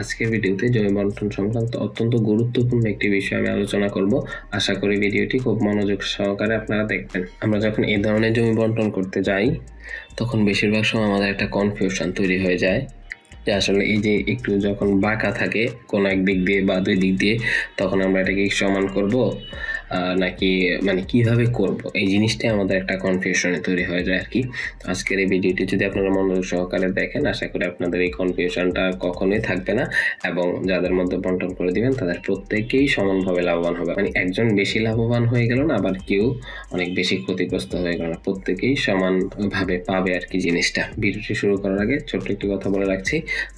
আজকের ভিডিওতে জমি বন্টন সংক্রান্ত অত্যন্ত গুরুত্বপূর্ণ একটি বিষয় আমি আলোচনা করব। আশা করি ভিডিওটি খুব মনোযোগ সহকারে আপনারা দেখবেন। আমরা যখন এই ধরনের জমি বন্টন করতে যাই, তখন বেশিরভাগ সময় আমাদের একটা কনফিউশন তৈরি হয়ে যায় যে আসলে এই যে একটু যখন বাঁকা থাকে কোনো এক দিক দিয়ে বা দুই দিক দিয়ে, তখন আমরা এটাকে সমান করব। নাকি মানে কীভাবে করব? এই জিনিসটাই আমাদের একটা কনফিউশনে তৈরি হয়ে যায় আর কি আজকের এই ভিডিওটি যদি আপনারা মনোযোগ সহকারে দেখেন, আশা করি আপনাদের এই কনফিউশনটা কখনোই থাকবে না এবং যাদের মধ্যে বন্টন করে দিবেন, তাদের প্রত্যেকেই সমানভাবে লাভবান হবে। মানে একজন বেশি লাভবান হয়ে গেল না, আবার কেউ অনেক বেশি ক্ষতিগ্রস্ত হয়ে গেল না। প্রত্যেকেই সমানভাবে পাবে আর কি জিনিসটা। ভিডিওটি শুরু করার আগে ছোট্ট একটি কথা বলে রাখছি।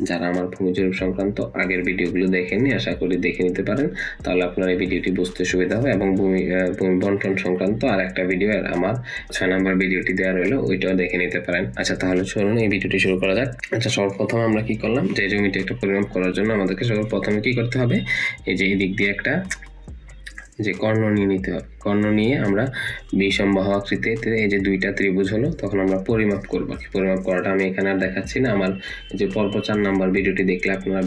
যারা আমার ভূমি জরিপ সংক্রান্ত আগের ভিডিওগুলো দেখেননি, আশা করি দেখে নিতে পারেন। তাহলে আপনার এই ভিডিওটি বুঝতে সুবিধা হবে এবং ভূমি ভূমি বন্টন সংক্রান্ত আর একটা ভিডিও আর আমার ছয় নম্বর ভিডিওটি দেওয়া রইল, ওইটাও দেখে নিতে পারেন। আচ্ছা তাহলে চলুন এই ভিডিওটি শুরু করা যাক। আচ্ছা সর্বপ্রথম আমরা কি করলাম? যে জমিটি একটা পরিমাপ করার জন্য আমাদেরকে সর্বপ্রথমে কি করতে হবে? এই যে এই দিক দিয়ে একটা যে কর্ণ নিয়ে নিতে হবে। কর্ণ নিয়ে আমরা বিষম বাহু আকৃতিতে এই যে দুইটা ত্রিভুজ হলো, তখন আমরা পরিমাপ করব। পরিমাপ করাটা আমি এখানে আর দেখাচ্ছি না। আমার যে পর্ব চার নাম্বার ভিডিওটি দেখলে আপনারা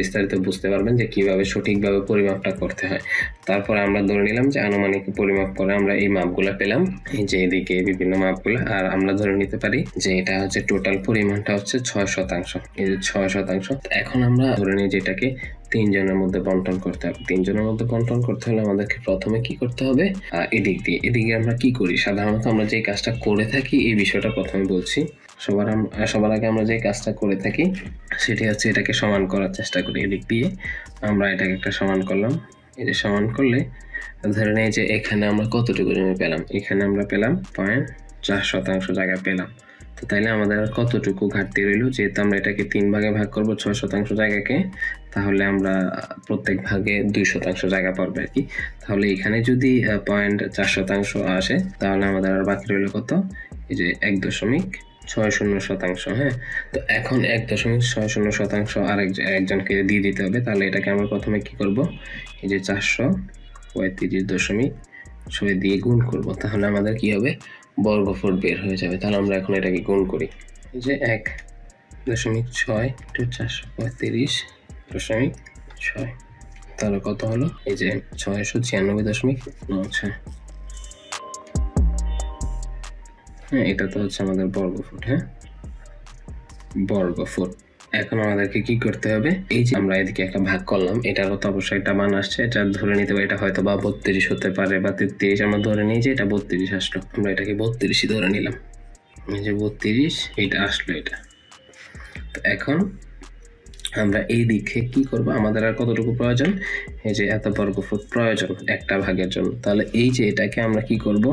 বিস্তারিত বুঝতে পারবেন যে কীভাবে সঠিকভাবে পরিমাপটা করতে হয়। তারপরে আমরা ধরে নিলাম যে আনুমানিক পরিমাপ করে আমরা এই মাপগুলো পেলাম। এই যে এদিকে বিভিন্ন মাপগুলো। আর আমরা ধরে নিতে পারি যে এটা হচ্ছে টোটাল পরিমাণটা হচ্ছে ছয় শতাংশ। এই যে ছয় শতাংশ। এখন আমরা ধরে নিই যে এটাকে তিনজনের মধ্যে বন্টন করতে হবে। তিনজনের মধ্যে বন্টন করতে হলে আমাদেরকে প্রথমে কি করতে হবে? এদিক দিয়ে। এদিকে আমরা কি করি? সাধারণত আমরা যে কাজটা করে থাকি, এই বিষয়টা প্রথমে বলছি। সবার সবার আগে আমরা যে কাজটা করে থাকি, সেটি হচ্ছে এটাকে সমান করার চেষ্টা করি এদিক দিয়ে। আমরা এটাকে একটা সমান করলাম। যে সমান করলে ধরে নেই যে এখানে আমরা কতটুকু জমি পেলাম? এখানে আমরা পেলাম পয়েন্ট চার শতাংশ জায়গা পেলাম। তো তাইলে আমাদের আর কতটুকু ঘাটতি রইল? যেহেতু আমরা এটাকে তিন ভাগে ভাগ করব, ছয় শতাংশ জায়গাকে তাহলে আমরা প্রত্যেক ভাগে দুই শতাংশ জায়গা পাবো আর কি। তাহলে এখানে যদি পয়েন্ট চার শতাংশ আসে, তাহলে আমাদের আর বাকি রইল কত? এই যে এক দশমিক ছয় শূন্য শতাংশ হ্যাঁ? তো এখন এক দশমিক ছয় শূন্য শতাংশ আরেক একজনকে দিয়ে দিতে হবে, তাহলে এটাকে আমরা প্রথমে কি করব? এই যে চারশো পঁয়ত্রিশ দশমিক ছয় দিয়ে গুণ করব, তাহলে আমাদের কি হবে? বর্গ ফুট বের হয়ে যাবে, তাহলে আমরা এখন এটাকে গুণ করি। এই যে এক দশমিক ছয় টু চারশো পঁয়ত্রিশ দশমিক ছয়। তাহলে কত হলো? এই যে ছয়শো ছিয়ানব্বই দশমিক নয় ছয়। হ্যাঁ এটা তো হচ্ছে আমাদের বর্গ ফুট হ্যাঁ? বর্গ ফুট এখন আমাদেরকে কি করতে হবে? এই যে আমরা এদিকে একটা ভাগ করলাম, এটারও তো অবশ্যই একটা মান আসছে। এটা ধরে নিতে পারি এটা হয়তো বা বত্রিশ হতে পারে বা তেত্রিশ। আমরা ধরে নিই যে এটা বত্রিশ আসলো। আমরা এটাকে বত্রিশই ধরে নিলাম। এই যে বত্রিশ, এটা আসলো এটা। তো এখন আমরা এই দিকে কি করব? আমাদের আর কতটুকু প্রয়োজন? এই যে এত বর্গ ফুট প্রয়োজন একটা ভাগের জন্য। তাহলে এই যে এটাকে আমরা কি করব?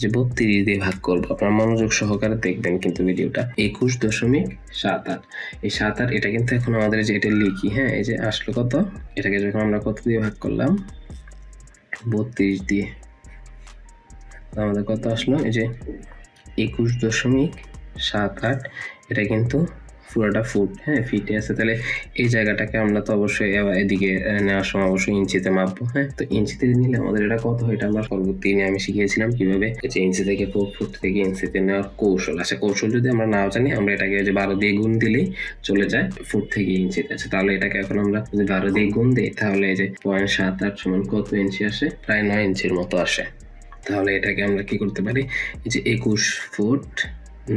যে বত্রিশ দিয়ে ভাগ করব। আপনারা মনোযোগ সহকারে দেখবেন কিন্তু ভিডিওটা। একুশ দশমিক সাত আট। এই সাত আট, এটা কিন্তু এখন আমাদের যে এটা লিখি হ্যাঁ? এই যে আসলো কত? এটাকে যখন আমরা কত দিয়ে ভাগ করলাম? বত্রিশ দিয়ে। আমাদের কত আসলো? এই যে একুশ দশমিক সাত আট, এটা কিন্তু পুরোটা ফুট হ্যাঁ ফিটে আছে। তাহলে এই জায়গাটাকে আমরা তো অবশ্যই এদিকে নেওয়ার সময় অবশ্যই ইঞ্চিতে মাপবো হ্যাঁ। তো ইঞ্চিতে নিলে আমাদের এটা কত হয় এটা আমরা পরবর্তী আমি শিখিয়েছিলাম কীভাবে যে ইঞ্চি থেকে ফুট ফুট থেকে ইঞ্চিতে নেওয়ার কৌশল। আছে কৌশল যদি আমরা নাও জানি, আমরা এটাকে যে বারো দিয়ে গুণ দিলেই চলে যায় ফুট থেকে ইঞ্চিতে। আছে তাহলে এটাকে এখন আমরা যদি বারো দিয়ে গুণ দিই, তাহলে এই যে পয়েন্ট সাত আট সমান কত ইঞ্চি আসে? প্রায় নয় ইঞ্চির মতো আসে। তাহলে এটাকে আমরা কি করতে পারি? যে একুশ ফুট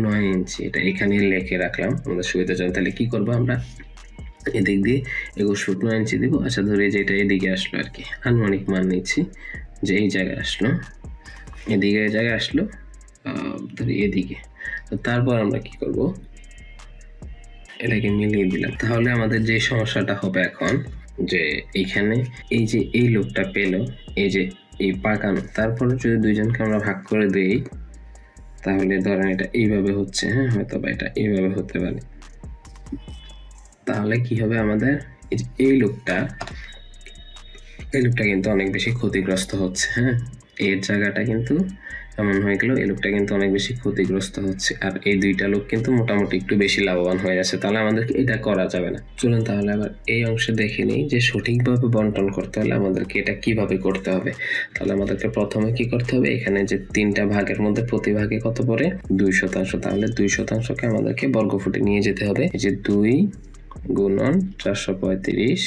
নয় ইঞ্চি এটা এখানে লিখে রাখলাম। আমাদের সুবিধার জন্য। তাহলে কি করব আমরা? এদিক দিয়ে একুশ ফুট নয় ইঞ্চি দিব। আচ্ছা ধরে যে এটা এদিকে আসলো আর কি। আনুমানিক মান নিচ্ছি যে এই জায়গায় আসলো। এদিকে এই জায়গায় আসলো ধরি এদিকে। তো তারপর আমরা কি করব? এটাকে মিলিয়ে দিলাম। তাহলে আমাদের যে সমস্যাটা হবে এখন, যে এইখানে এই যে এই লোকটা পেল, এই যে এই পাকানো, তারপরে যদি দুইজনকে আমরা ভাগ করে দেই তাহলে ধরেন এটা এইভাবে হচ্ছে হ্যাঁ হয়তো বা এটা এইভাবে হতে পারে। তাহলে কি হবে আমাদের? এই লোকটা এই লোকটা কিন্তু অনেক বেশি ক্ষতিগ্রস্ত হচ্ছে হ্যাঁ? এর জায়গাটা কিন্তু এমন হয়ে গেল, এই লোকটা কিন্তু অনেক বেশি ক্ষতিগ্রস্ত হচ্ছে। আর এই দুইটা লোক কিন্তু মোটামুটি একটু বেশি লাভবান হয়ে যাচ্ছে। তাহলে আমাদেরকে এটা করা যাবে না। চলুন তাহলে আবার এই অংশে দেখে নিই যে সঠিকভাবে বন্টন করতে হলে আমাদেরকে এটা কীভাবে করতে হবে। তাহলে আমাদেরকে প্রথমে কি করতে হবে? এখানে যে তিনটা ভাগের মধ্যে প্রতি ভাগে কত পড়ে? দুই শতাংশ। তাহলে দুই শতাংশকে আমাদেরকে বর্গফুটে নিয়ে যেতে হবে। যে দুই গুণন চারশো পঁয়ত্রিশ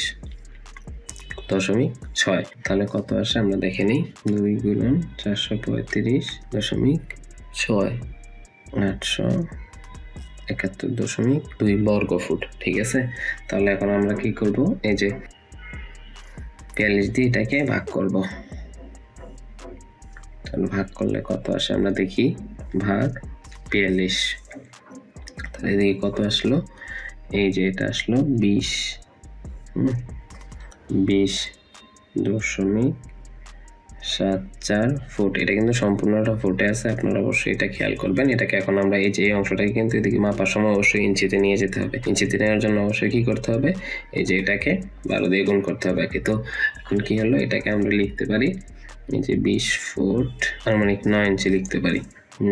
দশমিক ছয়। তাহলে কত আসে? আমরা দেখে নিই। দুই গুণন চারশো পঁয়ত্রিশ দশমিক ছয়। আটশো একাত্তর দশমিক দুই বর্গ ফুট ঠিক আছে? তাহলে এখন আমরা কি করব? এই যে বিয়াল্লিশ দিয়ে এটাকে ভাগ করব। তাহলে ভাগ করলে কত আসে? আমরা দেখি ভাগ বিয়াল্লিশ। তাহলে এদিকে কত আসলো? এই যে এটা আসলো বিশ। হুম, বিশ দশমিক সাত চার ফুট। এটা কিন্তু সম্পূর্ণটা ফুটে আছে, আপনারা অবশ্যই এটা খেয়াল করবেন। এটাকে এখন আমরা এই যে, এই অংশটাকে কিন্তু এদিকে মাপার সময় অবশ্যই ইঞ্চিতে নিয়ে যেতে হবে। ইঞ্চিতে নেওয়ার জন্য অবশ্যই কী করতে হবে? এই যে এটাকে বারো দিয়ে গুণ করতে হবে তো এখন কী হলো? এটাকে আমরা লিখতে পারি, এই যে বিশ ফুট আনুমানিক নয় ইঞ্চি লিখতে পারি,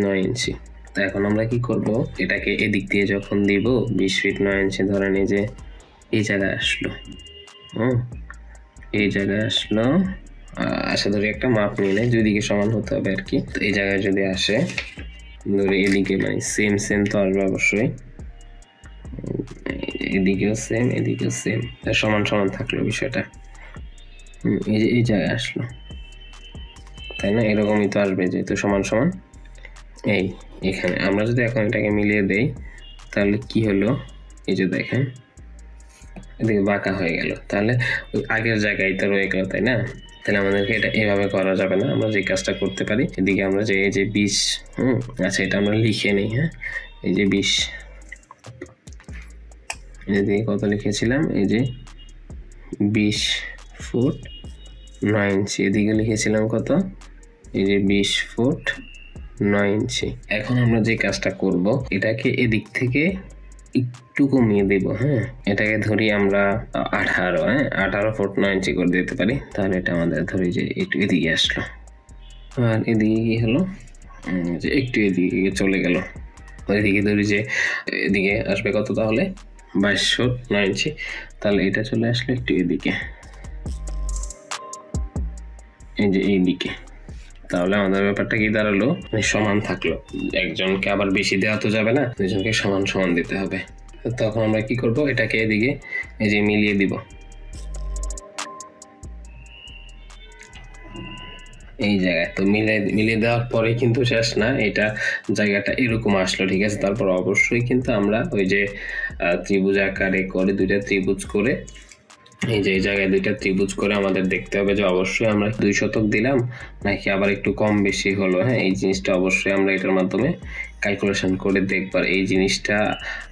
নয় ইঞ্চি। তো এখন আমরা কি করব? এটাকে এদিক দিয়ে যখন দিব, বিশ ফিট নয় ইঞ্চি ধরেন এই যে, এই জায়গায় আসলো। হুম? এই জায়গায় আসলো। আশা ধরি একটা মাপ নিয়ে নেয় দুই দিকে সমান হতে হবে আর কি। তো এই জায়গায় যদি আসে ধরে এদিকে মানে সেম সেম তো আসবে অবশ্যই। এদিকেও সেম এদিকেও সেম সমান সমান থাকল বিষয়টা। এই যে, এই জায়গায় আসলো। তাই না? এরকমই তো আসবে যেহেতু সমান সমান। এই, এখানে। আমরা যদি এখন এটাকে মিলিয়ে দেই, তাহলে কি হলো? এই যে দেখেন। এদিকে বাঁকা হয়ে গেল। তাহলে ওই আগের জায়গায় তো রয়ে গেল, তাই না? তাহলে আমাদেরকে এটা এভাবে করা যাবে না। আমরা যে কাজটা করতে পারি, এদিকে আমরা যে, এই যে বিষ হুম আচ্ছা এটা আমরা লিখে নিই হ্যাঁ? এই যে বিষ এদিকে কত লিখেছিলাম? এই যে বিশ ফুট নয় ইঞ্চি। এদিকে লিখেছিলাম কত? এই যে বিশ ফুট নয় ইঞ্চি। এখন আমরা যে কাজটা করব, এটাকে এদিক থেকে একটু কমিয়ে দেব হ্যাঁ? এটাকে ধরি আমরা আঠারো হ্যাঁ? আঠারো ফুট নয় ইঞ্চি করে দিতে পারি। তাহলে এটা আমাদের ধরি যে একটু এদিকে আসলো। আর এদিকে কি হলো যে একটু এদিকে চলে গেল। ওইদিকে ধরি যে এদিকে আসবে কত তাহলে? বাইশ ফুট নয় ইঞ্চি। তাহলে এটা চলে আসলো একটু এদিকে। এই যে এইদিকে। তাহলে আমাদের ব্যাপারটা কি দাঁড়াল? মানে সমান থাকল। একজনকে আবার বেশি দেওয়া তো যাবে না, দুজনকে সমান সমান দিতে হবে। তখন আমরা কি করব? এটাকে এদিকে এই যে মিলিয়ে দিব। এই জায়গায়। তো মিলে, মিলিয়ে দেওয়ার পরে কিন্তু শেষ না, এটা জায়গাটা এরকম আসলো, ঠিক আছে? তারপর অবশ্যই কিন্তু আমরা ওই যে ত্রিভুজ আকারে করে, দুইটা ত্রিভুজ করে এই যে, এই জায়গায় দুইটা ত্রিভুজ করে আমাদের দেখতে হবে যে অবশ্যই আমরা দুই শতক দিলাম, নাকি আবার একটু কম বেশি হলো? হ্যাঁ এই জিনিসটা অবশ্যই আমরা এটার মাধ্যমে ক্যালকুলেশন করে দেখবার এই জিনিসটা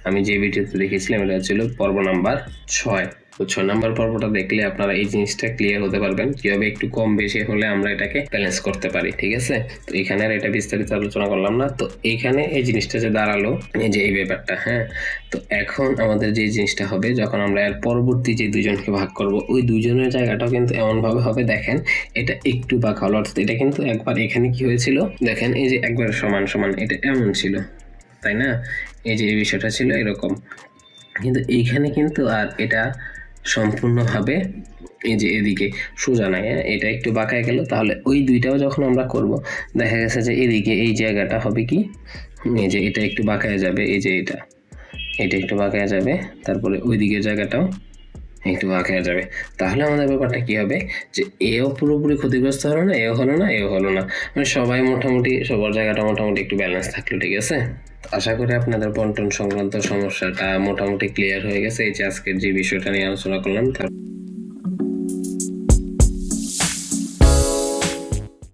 আমি যে ভিডিওতে দেখেছিলাম, এটা ছিল পর্ব নাম্বার ছয়। তো ছয় নাম্বার পর্বটা দেখলে আপনারা এই জিনিসটা ক্লিয়ার হতে পারবেন। কীভাবে একটু কম বেশি হলে আমরা এটাকে ব্যালেন্স করতে পারি, ঠিক আছে? তো এখানে আর এটা বিস্তারিত আলোচনা করলাম না। তো এইখানে এই জিনিসটা যে দাঁড়াল, এই যে এই ব্যাপারটা হ্যাঁ? তো এখন আমাদের যে জিনিসটা হবে, যখন আমরা এর পরবর্তী যে দুজনকে ভাগ করব, ওই দুজনের জায়গাটাও কিন্তু এমনভাবে হবে, দেখেন, এটা একটু বাঁকা হলো অর্থাৎ এটা কিন্তু একবার এখানে কি হয়েছিল? দেখেন, এই যে একবার সমান সমান, এটা এমন ছিল, তাই না? এই যে এই বিষয়টা ছিল এরকম। কিন্তু এইখানে কিন্তু আর এটা সম্পূর্ণভাবে এই যে এদিকে সোজা নাই হ্যাঁ? এটা একটু বাঁকায় গেল। তাহলে ওই দুইটাও যখন আমরা করব, দেখা গেছে যে এদিকে এই জায়গাটা হবে কি? এই যে এটা একটু বাঁকায় যাবে, এই যে এটা। এটা একটু বাঁকায় যাবে, তারপরে ওই দিকের জায়গাটাও একটু বাঁকায় যাবে। তাহলে আমাদের ব্যাপারটা কি হবে? যে এও পুরোপুরি ক্ষতিগ্রস্ত হলো না, এও হলো না, এও হলো না। মানে সবাই মোটামুটি, সবার জায়গাটা মোটামুটি একটু ব্যালেন্স থাকল, ঠিক আছে? আশা করি আপনাদের বন্টন সংক্রান্ত সমস্যাটা মোটামুটি ক্লিয়ার হয়ে গেছে। এই যে আজকের যে বিষয়টা নিয়ে আলোচনা করলাম, তার